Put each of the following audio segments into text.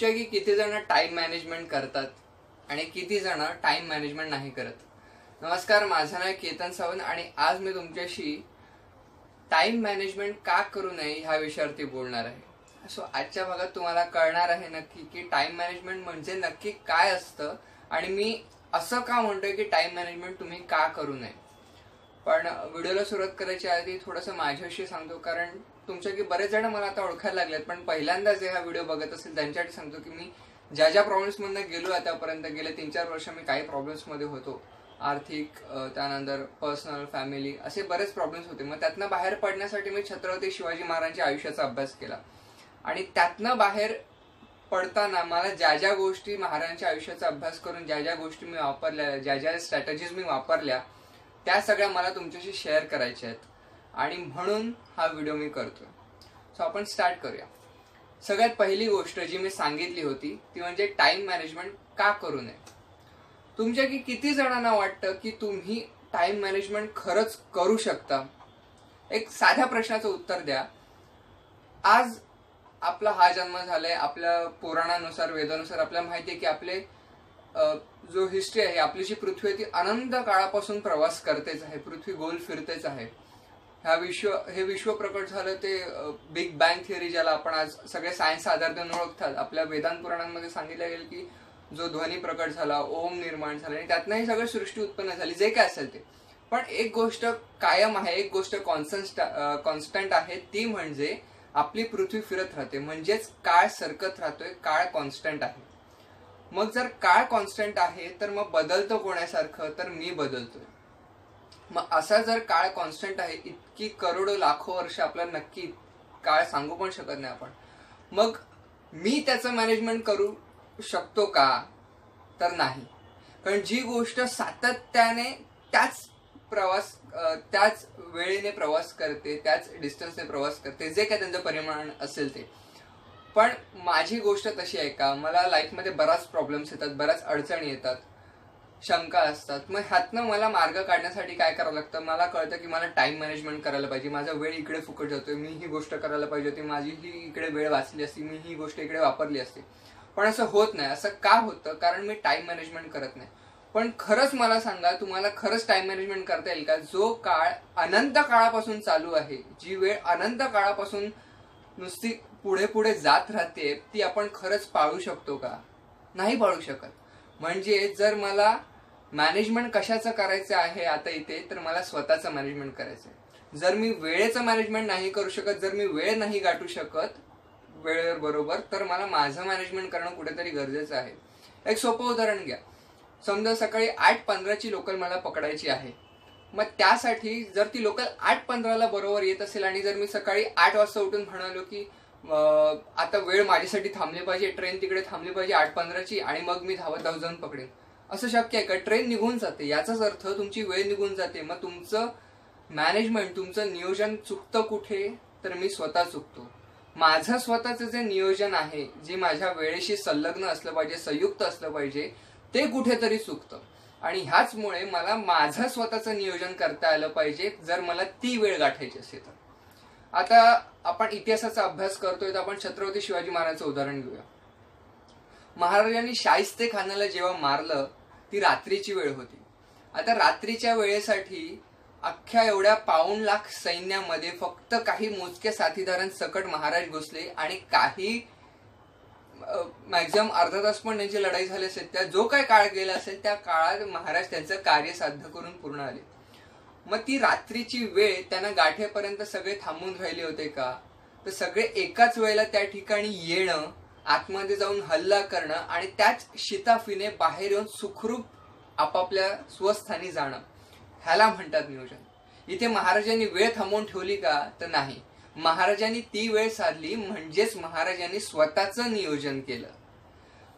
तुमच्यापैकी किती जण टाइम मॅनेजमेंट करतात आणि किती जण टाइम मॅनेजमेंट नाही करत. नमस्कार माझं नाव केतन सावंत आणि आज मी तुमच्याशी टाइम मॅनेजमेंट का करू नये ह्या विषयावरती बोलणार आहे. सो आजच्या भागात तुम्हाला कळणार आहे नक्की की टाइम मॅनेजमेंट म्हणजे नक्की काय असतं आणि मी असं का म्हणतोय की टाइम मॅनेजमेंट तुम्ही का करू नये. पण व्हिडिओला सुरुवात करायच्या आधी थोडंसं माझ्याशी सांगतो कारण तुमच्या की बरेच जण मला आता ओळखायला लागलेत पण पहिल्यांदा जे हा व्हिडिओ बघत असेल त्यांच्यासाठी सांगतो की मी ज्या ज्या प्रॉब्लेम्समधनं गेलो आतापर्यंत गेले तीन चार वर्ष मी काही प्रॉब्लेम्समध्ये होतो. आर्थिक त्यानंतर पर्सनल फॅमिली असे बरेच प्रॉब्लेम्स होते. मग त्यातनं बाहेर पडण्यासाठी मी छत्रपती शिवाजी महाराजांच्या आयुष्याचा अभ्यास केला. आणि त्यातनं बाहेर पडताना मला ज्या ज्या गोष्टी महाराजांच्या आयुष्याचा अभ्यास करून ज्या ज्या गोष्टी मी वापरल्या ज्या ज्या स्ट्रॅटजीज मी वापरल्या त्या सगळ्या मला तुमच्याशी शेअर करायच्या आहेत. आणि म्हणून हा व्हिडिओ मी करतोय. सो आपण स्टार्ट करूया. सगळ्यात पहिली गोष्ट जी मी सांगितली होती ती म्हणजे टाइम मॅनेजमेंट का करू नये? तुमच्या की किती जणांना वाटतं की तुम्ही टाइम मॅनेजमेंट खरंच करू शकता? एक साध्या प्रश्नाचं उत्तर द्या. आज आपला हा जन्म झालाय आपल्या पुराणानुसार वेदानुसार आपल्याला माहिती आहे की आपले जो हिस्ट्री आहे आपली जी पृथ्वी आहे ती अनंत काळापासून प्रवास करतेच आहे. पृथ्वी गोल फिरतेच आहे. ह्या विश्व हे विश्व प्रकट झालं ते बिग बँग थिअरी ज्याला आपण आज सगळे सायन्स आधार ओळखतात. आपल्या वेदांत पुराणांमध्ये सांगितलं गेलं की जो ध्वनी प्रकट झाला ओम निर्माण झाला आणि त्यातनंही सगळं सृष्टी उत्पन्न झाली जे काय असेल ते. पण एक गोष्ट कायम आहे एक गोष्ट कॉन्स्टंट कॉन्स्टंट आहे ती म्हणजे आपली पृथ्वी फिरत राहते. म्हणजेच काळ सरकत राहतोय काळ कॉन्स्टंट आहे. मग जर काळ कॉन्स्टंट आहे तर मग बदलतो कोणासारखं? तर मी बदलतोय. मग असा जर काळ कॉन्स्टंट आहे इतकी करोडो लाखो वर्ष आपल्याला नक्की काळ सांगू पण शकत नाही आपण. मग मी त्याचं मॅनेजमेंट करू शकतो का? तर नाही. कारण जी गोष्ट सातत्याने त्याच प्रवास त्याच वेळेने प्रवास करते त्याच डिस्टन्सने प्रवास करते जे काय त्यांचं परिमाण असेल ते. पण माझी गोष्ट तशी आहे का मला लाईफमध्ये बराच प्रॉब्लेम्स येतात बऱ्याच अडचणी येतात शंका असतात. मग ह्यातनं मला मार्ग काढण्यासाठी काय करावं लागतं? मला कळतं की मला टाइम मॅनेजमेंट करायला पाहिजे माझा वेळ इकडे फुकट जातोय मी ही गोष्ट करायला पाहिजे होती माझी ही इकडे वेळ वाचली असती मी ही गोष्ट इकडे वापरली असते. पण असं होत नाही असं का होतं? कारण मी टाइम मॅनेजमेंट करत नाही. पण खरंच मला सांगा तुम्हाला खरंच टाइम मॅनेजमेंट करता येईल का? जो काळ अनंत काळापासून चालू आहे जी वेळ अनंत काळापासून नुसती पुढे पुढे जात राहते ती आपण खरंच पाळू शकतो का? नाही पाळू शकत. म्हणजे जर मला मॅनेजमेंट कशाचं करायचं आहे आता इथे तर मला स्वतःचं मॅनेजमेंट करायचं आहे जर मी वेळेचं मॅनेजमेंट नाही करू शकत जर मी वेळ नाही गाठू शकत वेळेवर बरोबर तर मला माझं मॅनेजमेंट करणं कुठेतरी गरजेचं आहे. एक सोपं उदाहरण घ्या. समजा सकाळी आठ पंधराची लोकल मला पकडायची आहे. मग त्यासाठी जर ती लोकल आठ पंधराला बरोबर येत असेल आणि जर मी सकाळी आठ वाजता उठून म्हणालो की आता वेळ माझ्यासाठी थांबली पाहिजे ट्रेन तिकडे थांबली पाहिजे आठ पंधराची आणि मग मी धावत धावत जाऊन पकडेन. असं शक्य आहे का? ट्रेन निघून जाते. याचाच अर्थ तुमची वेळ निघून जाते. मग तुमचं मॅनेजमेंट तुमचं नियोजन चुकतं कुठे? तर मी स्वतः चुकतो. माझं स्वतःचं जे नियोजन आहे जे माझ्या वेळेशी संलग्न असलं पाहिजे संयुक्त असलं पाहिजे ते कुठेतरी चुकतं. आणि ह्याचमुळे मला माझं स्वतःचं नियोजन करता आलं पाहिजे जर मला ती वेळ गाठायची असेल तर. आता आपण इतिहासाचा अभ्यास करतोय तर आपण छत्रपती शिवाजी महाराजांचं उदाहरण घेऊया. महाराजांनी शाहिस्ते खानाला जेव्हा मारलं ती रात्रीची वेळ होती. आता रात्रीच्या वेळेसाठी अख्ख्या एवढ्या पाऊण लाख सैन्यामध्ये फक्त काही मोजक्या साथीदारांसकट महाराज घुसले आणि काही मॅक्झिमम अर्धा तास पण त्यांची लढाई झाली असेल त्या जो काय काळ गेला असेल त्या काळात महाराज त्यांचं कार्य साध्य करून पूर्ण आले. मग ती रात्रीची वेळ त्यांना गाठेपर्यंत सगळे थांबून राहिले होते का? तर सगळे एकाच वेळेला त्या ठिकाणी येणं आतमध्ये जाऊन हल्ला करणं आणि त्याच शिताफीने बाहेर येऊन सुखरूप आपापल्या स्वस्थानी जाणं. ह्याला म्हणतात नियोजन. इथे महाराजांनी वेळ थांबवून ठेवली का? तर नाही. महाराजांनी ती वेळ साधली म्हणजेच महाराजांनी स्वतःचं नियोजन केलं.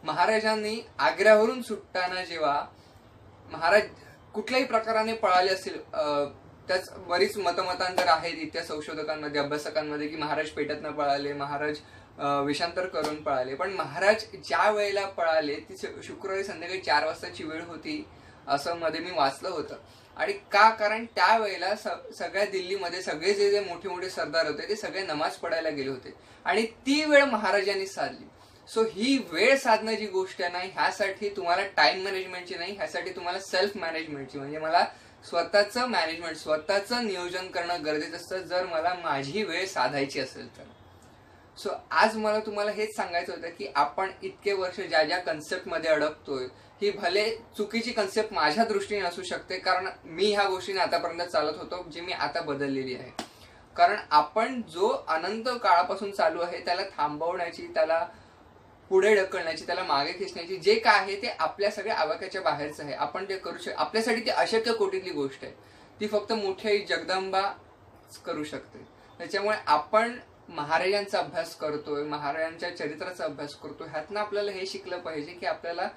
महाराजांनी आग्र्यावरून सुटताना जेव्हा महाराज कुठल्याही प्रकाराने पळाले असतील त्याच बरीच मतमतांतर आहेत इतिहास संशोधकांमध्ये अभ्यासकांमध्ये की महाराज पेटतनं पळाले महाराज विषांतर करून पळाले. पण महाराज ज्या वेळेला पळाले ती शुक्रवारी संध्याकाळी चार वाजताची वेळ होती असं मध्ये मी वाचलं होतं. आणि का? कारण त्यावेळेला सगळ्या दिल्लीमध्ये सगळे जे जे मोठे मोठे सरदार होते ते सगळे नमाज पडायला गेले होते. आणि ती वेळ महाराजांनी साधली. सो ही वेळ साधणं जी गोष्ट आहे ह्यासाठी तुम्हाला टाइम मॅनेजमेंटची नाही ह्यासाठी तुम्हाला सेल्फ मॅनेजमेंटची म्हणजे मला स्वतःचं मॅनेजमेंट स्वतःचं नियोजन करणं गरजेचं असतं. जर मला माझी वेळ साधायची असेल तर. सो आज मला तुम्हाला हेच सांगायचं होतं की आपण इतके वर्ष ज्या ज्या कन्सेप्टमध्ये अडकतोय ही भले चुकीची कन्सेप्ट माझ्या दृष्टीने असू शकते कारण मी ह्या गोष्टीने आतापर्यंत चालत होतो जी मी आता बदललेली आहे. कारण आपण जो अनंत काळापासून चालू आहे त्याला थांबवण्याची त्याला पुढे ढकलण्याची त्याला मागे खेचण्याची जे काय आहे ते आपल्या सगळ्या आवाक्याच्या बाहेरचं आहे. आपण ते करू शक आपल्यासाठी ती अशक्य कोटीतली गोष्ट आहे. ती फक्त मोठी जगदंबा करू शकते. त्याच्यामुळे आपण महाराजांचा अभ्यास करतोय महाराजांच्या चरित्राचा अभ्यास करतोय ह्यातनं आपल्याला हे शिकलं पाहिजे की आपल्याला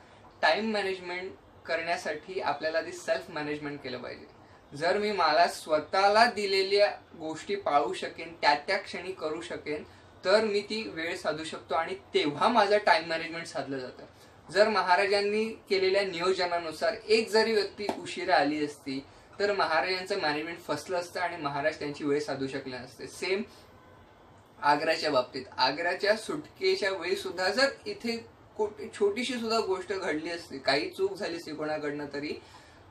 टाइम मॅनेजमेंट करण्यासाठी आपल्याला आधी सेल्फ मॅनेजमेंट केलं पाहिजे. जर मी मला स्वतःला दिलेल्या गोष्टी पाळू शकेन त्या त्या क्षणी करू शकेन तर मी ती वेळ साधू शकतो आणि तेव्हा माझं टाइम मॅनेजमेंट साधलं जातं. जर महाराजांनी केलेल्या नियोजनानुसार एक जरी व्यक्ती उशिरा आली असती तर महाराजांचं मॅनेजमेंट फसलं असतं आणि महाराज त्यांची वेळ साधू शकले नसते. सेम आग्र्याच्या बाबतीत. आग्र्याच्या सुटकेच्या वेळी सुद्धा जर इथे छोटीशी सुद्धा गोष्ट घडली असती काही चूक झाली असती कोणाकडनं तरी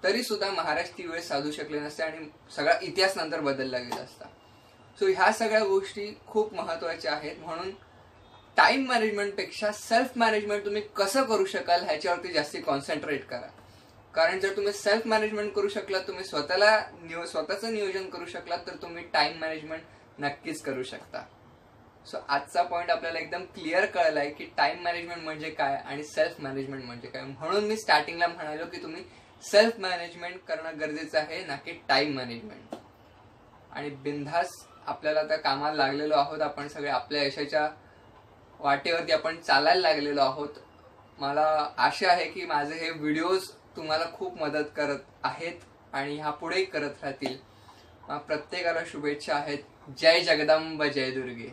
तरी सुद्धा महाराष्ट्र ती वेळ साधू शकले नसते आणि सगळा इतिहास नंतर बदलला गेला असता. सो ह्या सगळ्या गोष्टी खूप महत्त्वाच्या आहेत. म्हणून टाइम मॅनेजमेंटपेक्षा सेल्फ मॅनेजमेंट तुम्ही कसं करू शकाल ह्याच्यावरती जास्ती कॉन्सन्ट्रेट करा. कारण जर तुम्ही सेल्फ मॅनेजमेंट करू शकलात तुम्ही स्वतःला स्वतःचं नियोजन करू शकलात तर तुम्ही टाइम मॅनेजमेंट नक्कीच करू शकता. सो आजचा पॉईंट आपल्याला एकदम क्लिअर कळलाय की टाइम मॅनेजमेंट म्हणजे काय आणि सेल्फ मॅनेजमेंट म्हणजे काय. म्हणून मी स्टार्टिंगला म्हणालो की तुम्ही सेल्फ मॅनेजमेंट करणं गरजेचं आहे ना की टाइम मॅनेजमेंट आणि बिनधास आपल्याला आता कामाला लागलेलो आहोत आपण सगळे आपल्या यशाच्या वाटेवरती आपण चालायला लागलेलो आहोत. मला आशा आहे की माझे हे व्हिडिओज तुम्हाला खूप मदत करत आहेत आणि ह्या करत राहतील. प्रत्येकाला शुभेच्छा आहेत. जय जगदंब जय दुर्गे.